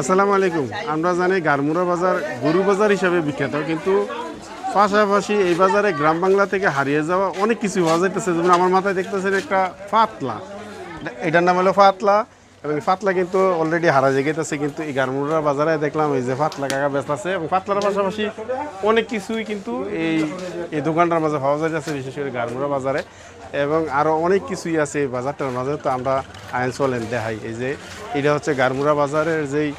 আসসালামু আলাইকুম। আমরা জানি গারমুরা বাজার গরু বাজার হিসাবে বিখ্যাত, কিন্তু পাশাপাশি এই বাজারে গ্রাম বাংলা থেকে হারিয়ে যাওয়া অনেক কিছু হওয়া যাইতেছে। যেমন আমার মাথায় দেখতেছেন একটা ফাতলা। এটার নাম হলো ফাতলা। এবং এই ফাতলা কিন্তু অলরেডি হারা যেগেতেছে কিন্তু এই গারমুরা বাজারে দেখলাম এই যে ফাতলা কাকা ব্যস্ত আছে এবং ফাতলার পাশাপাশি অনেক কিছুই কিন্তু এই এই দোকানটার মাঝে পাওয়া যাইতেছে বিশেষ করে গারমুরা বাজারে। এবং আরও অনেক কিছুই আছে এই বাজারটার মাঝে তো আমরা আইন চলেন দেখাই। এই যে এটা হচ্ছে গারমুরা বাজারের যেই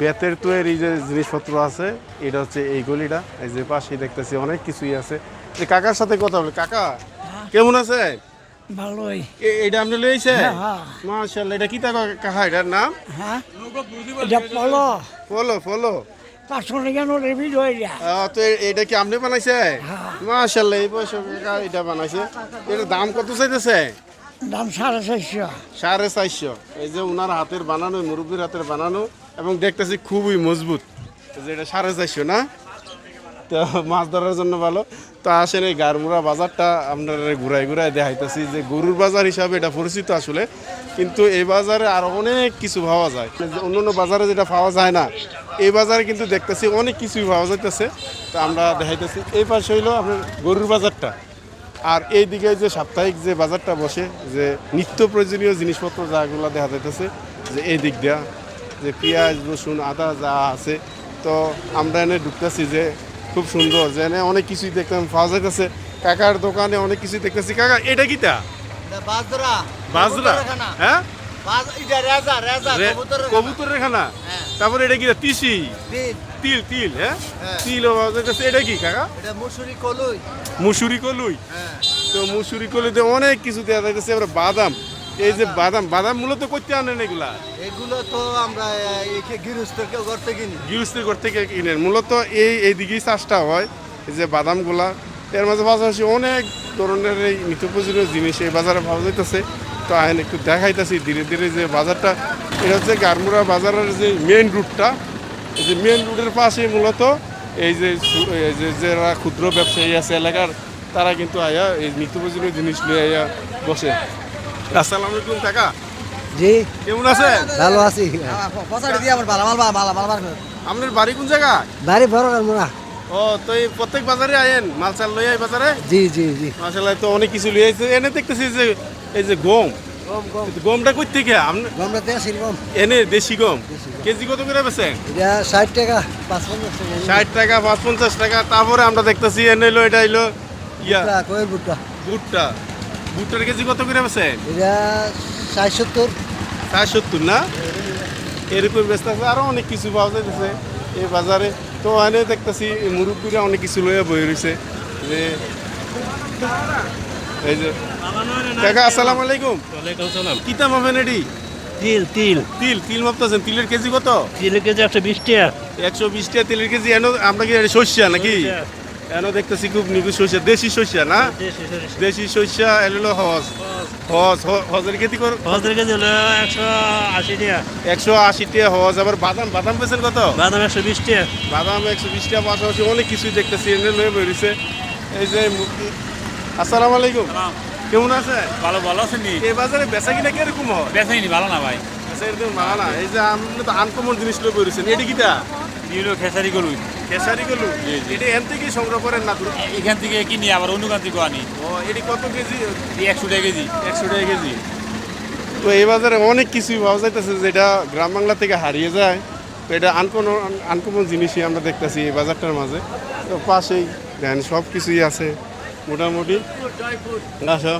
বেতের তৈরি যে জিনিসপত্র আছে এটা হচ্ছে এই গলিটা। এই যে পাশে দেখতেছি অনেক কিছুই আছে। যে কাকার সাথে কথা বলি। কাকা কেমন আছে ভালোই। এটা আপনি লইছে হ্যাঁ। মাশাআল্লাহ এটা কি তা কাকা এটার নাম? হ্যাঁ? এটা পলো। হয়ে আহ, তো এটা কি আপনি বানাইছে? হ্যাঁ। মাশাআল্লাহ এই বয়সে কাকা এটা বানাইছে। এটার দাম কত চাইতেছে দাম সাড়ে চারশো সাড়ে চারশো এই যে ওনার হাতের বানানো মুরব্বীর হাতের বানানো এবং দেখতেছি খুবই মজবুত। এই যে এটা সাড়ে চারশো না? তো মাছ ধরার জন্য ভালো। তো আসেন এই গারমুড়া বাজারটা আপনার ঘুরাই ঘুরাই দেখাইতেছি যে গরুর বাজার হিসাবে এটা পরিচিত আসলে। কিন্তু এই বাজারে আর অনেক কিছু পাওয়া যায়। অন্য অন্য বাজারে যেটা পাওয়া যায় না, এই বাজারে কিন্তু দেখতেছি অনেক কিছুই পাওয়া যাইতেছে। তো আমরা দেখাইতেছি, এই পাশে হইল আপনার গরুর বাজারটা। আর এই দিকে যে সাপ্তাহিক যে বাজারটা বসে, যে নিত্য প্রয়োজনীয় জিনিসপত্র যাগুলো দেখা যাইতেছে, যে এই দিক দিয়া যে পেঁয়াজ, রসুন, আদা যা আছে। তো আমরা এনে ঢুকতেছি যে খুব সুন্দর এনে অনেক কিছুই দেখতাম পাওয়া যাইতেছে। কাকার দোকানে অনেক কিছুই দেখতেছি। কাকা এটা কিটা বাজরা। বাজরা? হ্যাঁ? কবুতরের খানা। তারপরে এটা তিসি? তিল। তিল হ্যাঁ? হ্যাঁ। তিল এটা কি কাকা? মুসুরি কলুই। মুসুরি কলুই? হ্যাঁ। তো মুসুরি অনেক কিছু দেওয়া যাইতেছে। এবার বাদাম। এই যে বাদাম বাদাম মূলত করতে আনেন এগুলা? এগুলো তো আমরা একে গৃহস্থ কেউ করতে কিনি। গৃহস্থের ঘর থেকে কিনেন। মূলত এই এইদিকেই চাষটা হয় এই যে বাদামগুলা। এর মাঝে পাশাপাশি অনেক ধরনের এই নিত্য প্রয়োজনীয় জিনিস এই বাজারে পাওয়া যাইতেছে। তো আইন একটু দেখাইতেছি ধীরে ধীরে যে বাজারটা এটা হচ্ছে গারমুরা বাজারের যে মেন রুটটা এই যে মেন রুটের পাশে মূলত এই যে যারা ক্ষুদ্র ব্যবসায়ী আছে এলাকার তারা কিন্তু আয়া এই নিত্য প্রয়োজনীয় জিনিস নিয়ে আয়া বসে। আসসালামু আলাইকুম কাকা। জি। কেমন আছে ভালো আছি। পচাড়ি দিয়ে আমার ভালো মাল ভালো মাল বার আপনার বাড়ি কোন জায়গা? বাড়ি বড় মোরা ও তো এই প্রত্যেক বাজারে আয়েন? মাল চাল লই আই বাজারে? জি জি জি। মাসাল্লাহ তো অনেক কিছু লই আইছে। এনে দেখতেছি যে এই যে গম। গম গম। গমটা কই থেকে? আপনি গমটা শিল গম। এনে দেশি গম। কেজি কত করে বেচেন? এটা ষাট টাকা পাঁচ পঞ্চাশ টাকা। ষাট টাকা পাঁচ পঞ্চাশ টাকা। তারপরে আমরা দেখতেছি এনে এটা এলো ইয়া ভুট্টা, কোয়েল ভুট্টা বুটটা। বুটটার কেজি কত করে বেচেন এটা ষাট সত্তর। ষাট সত্তর না? এরকম ব্যস্ত আছে আরও অনেক কিছু পাওয়া যাইতেছে। এই বাজারে তো এনে দেখতেছি মুরব্বীরা অনেক কিছু লইয়া বই রয়েছে যে এই যে কাকা আসসালামু আলাইকুম। ওয়ালাইকুম সালাম। কিতা মাপেন এডি তিল তিল। তিল তিল মাপতেছেন তিলের কেজি কত? তিলের কেজি একশো বিশ টাকা। একশো বিশ টাকা তিলের কেজি এনো আমরা কি শস্যা নাকি? এনো দেখতেছি খুব নিখুঁত শস্যা দেশি শস্যা না? দেশি শস্যা এলো হজ। হজ। হজের কেজি কর হজের কেজি হলো একশো আশি টাকা। একশো আশি টাকা হজ। আবার বাদাম বাদাম পেয়েছেন কত? বাদাম একশো বিশ টাকা। বাদাম একশো বিশ টাকা পাশাপাশি অনেক কিছুই দেখতেছি এনে লয়ে বেরিয়েছে। এই যে মুরগি আসসালামু আলাইকুম। কেমন আছে ভালো ভালো আছেন এই বাজারে বেচা কিনা কীরকম হয়? বেচেনি ভালো না ভাই। বেচা এরকম ভালো না এই যে আপনি তো আনকমন জিনিস লয়ে বেরিয়েছেন। এটি কিটা? নিল খেসারি গরু খেসারি গেলু? এটি এন থেকে সংগ্রহ করেন না এখান থেকে কিনি আবার অনুকান থেকে আনি ও এটি কত কেজি? এই একশো টাকা কেজি। একশো টাকা কেজি। তো এই বাজারে অনেক কিছুই পাওয়া যাইতেছে যেটা গ্রাম বাংলা থেকে হারিয়ে যায়। তো এটা আনকমন আনকমন জিনিসই আমরা দেখতেছি এই বাজারটার মাঝে। তো পাশেই দেন সব কিছুই আছে মোটামুটি। আসো।